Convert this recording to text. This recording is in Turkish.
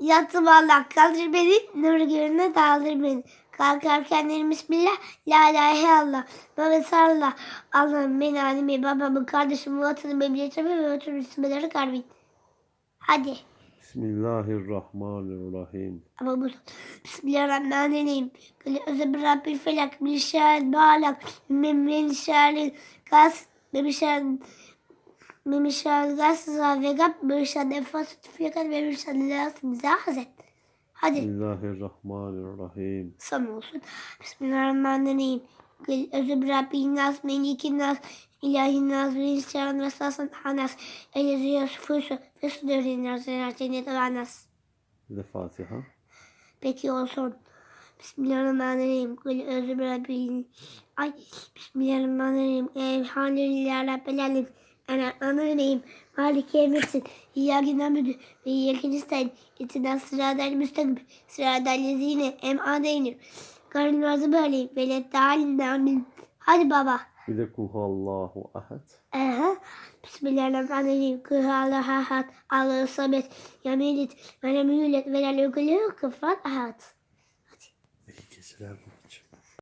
Yattım Allah kaldır beni, nur görüne dağılır beni. Kalkarken derim Bismillah, La ilahe illallah, Mehmet sallallahu. Allah'ım beni, annemi, babamı, kardeşimi, vatanımı, memleketimi ve bütün Müslümanları karbin. Hadi. Bismillahirrahmanirrahim. Ama bu Bismillahirrahmanirrahim. Kul özür Rabbil felak min şerril balak min min şerril gas min şerril ve şerril nefas tüfekat ve min şerril las mizahzet. Hadi Bismillahirrahmanirrahim. son olsun. Bismillahirrahmanirrahim. Kul özür Rabbil nas melikin nas ilahin nas min şerril vesasan hanas. Elezi yasfusu fesudürin nas cennet nas. De Fatiha. Peki olsun. Bismillahirrahmanirrahim. Kul özür Rabbil. Ay. Bismillahirrahmanirrahim. Elhamdülillah Rabbil Alemin. Ana anırayım. Malik emirsin. İyyâki namüdü ve iyyâki nestaîn. İhtinas sıradal müstakim. Sıradal lezîne em adeyni. Karın razı böyle. Velet dâlin amin. Hadi baba. Bir de Kuhallahu ahad. Aha. Bismillahirrahmanirrahim. Kıhalı ahad. Allah'ı sabit. Yamilit. Ve lem yulet. Ve lem yukulü. Kıfat ahad. İyi geceler.